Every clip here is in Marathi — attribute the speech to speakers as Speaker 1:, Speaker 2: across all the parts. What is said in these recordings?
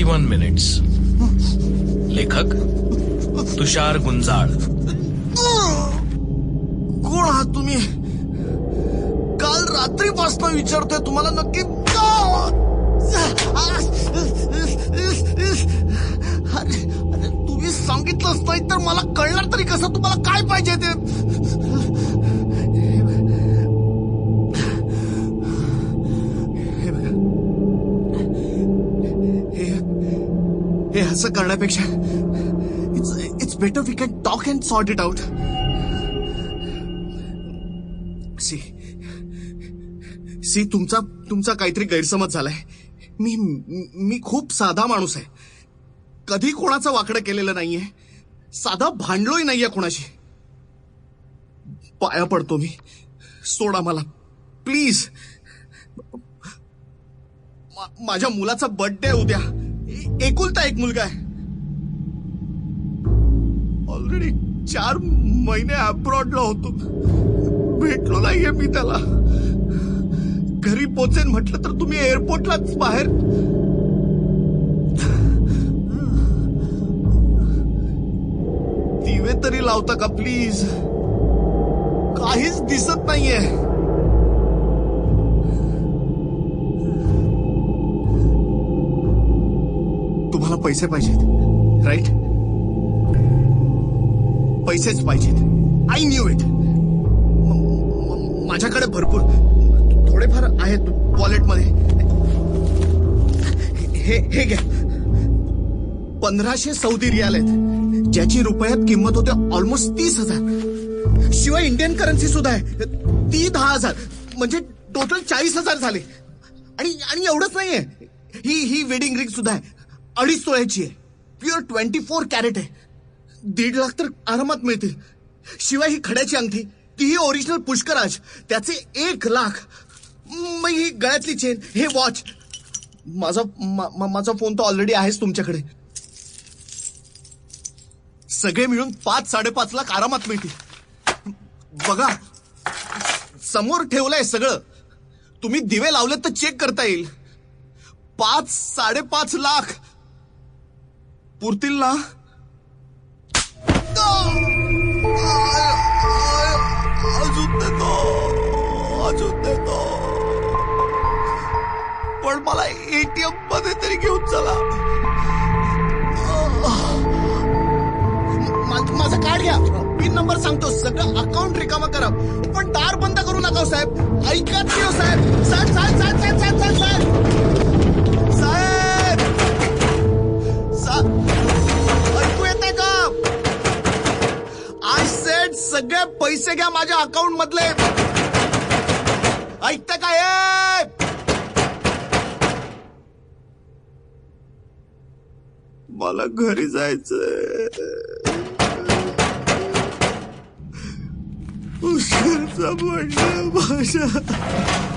Speaker 1: सिक्स्टी वन मिनिट्स लेखक तुषार गुंजाळ
Speaker 2: कोण आहात तुम्ही काल रात्रीपासून विचारतोय तुम्हाला नक्की अरे अरे तुम्ही सांगितलंच नाही तर मला कळणार तरी कसं तुम्हाला काय पाहिजे ते असं करण्यापेक्षा it's it's better we can talk and sort it out see see तुमचा तुमचा काहीतरी गैरसमज झालाय. मी मी खूप साधा माणूस आहे. कधी कोणाचं वाकडं केलेलं नाहीये. साधा भांडलोही नाहीये कोणाशी. पाया पडतो मी. सोडा मला प्लीज माझ्या मुलाचा बर्थडे उद्या. एकुलता एक मुलगा आहे. ऑलरेडी चार महिने अब्रॉडला होतो. भेटलो नाहीये मी त्याला. घरी पोचेन म्हटलं तर तुम्ही एअरपोर्टलाच बाहेर. दिवे तरी लावता का प्लीज काहीच दिसत नाहीये. पैसे पाहिजेत राईट पैसेच पाहिजेत. आय न्यू इट माझ्याकडे भरपूर थोडेफार आहेत वॉलेटमध्ये हे हे घ्या. पंधराशे सौदी रियाल आहेत ज्याची रुपयात किंमत होते ऑलमोस्ट तीस हजार. शिवाय इंडियन करन्सी सुद्धा आहे ती दहा हजार म्हणजे टोटल चाळीस हजार झाले. आणि आणि एवढंच नाहीये. ही ही वेडिंग रिंग सुद्धा आहे. अडीच तोळ्याची आहे. प्युअर ट्वेंटी फोर कॅरेट आहे. दीड लाख तर आरामात मिळतील. शिवाय ही खड्याची अंगठी तीही ओरिजिनल पुष्कराज त्याचे एक लाख. मग ही गळ्यातली चेन हे वॉच माझा मा- माझा फोन तर ऑलरेडी आहेच तुमच्याकडे. सगळे मिळून पाच साडेपाच लाख आरामात मिळतील. बघा समोर ठेवलंय सगळं. तुम्ही दिवे लावले तर चेक करता येईल. पाच साडेपाच लाख. पुरतील ना? अजून देतो अजून देतो. पण मला एटीएममध्ये तरी घेऊन चला. माझा माझं कार्ड घ्या. पिन नंबर सांगतो. सगळं अकाउंट रिकामा करा. पण दार बंद करू नका हो साहेब. ऐका हो साहेब. साहेब साहेब साहेब साहेब साहेब साहेब. पैसे घ्या माझ्या अकाउंट मधले. ऐकता काय मला घरी जायचंय. उशीरचा म्हणणं माझ्या.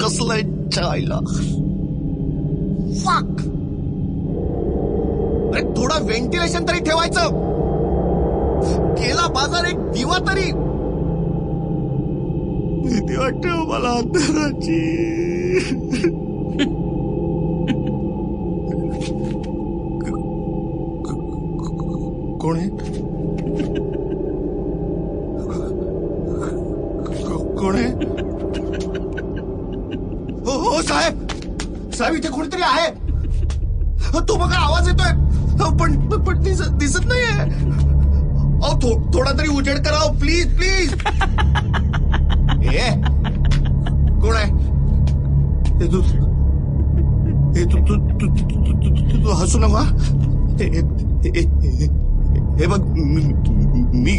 Speaker 2: कसलाय चायला? फाक अरे थोडं व्हेंटिलेशन तरी ठेवायचं. केला बाजार एक दिवा तरी. भीती वाटते मला अंधाराची. कोण आहे? हो हो साहेब साहेब इथे कोणतरी आहे हो, तो बघा आवाज़ येतोय पण पण- दिसत नाहीये अहो थोडा तरी उजेड करा प्लीज़ प्लीज़ ए कोण आहे हे तू हे तू तू तू तू- तू- तू- तू- तू हसू नका हे हे- हे- हे- हे बघ मी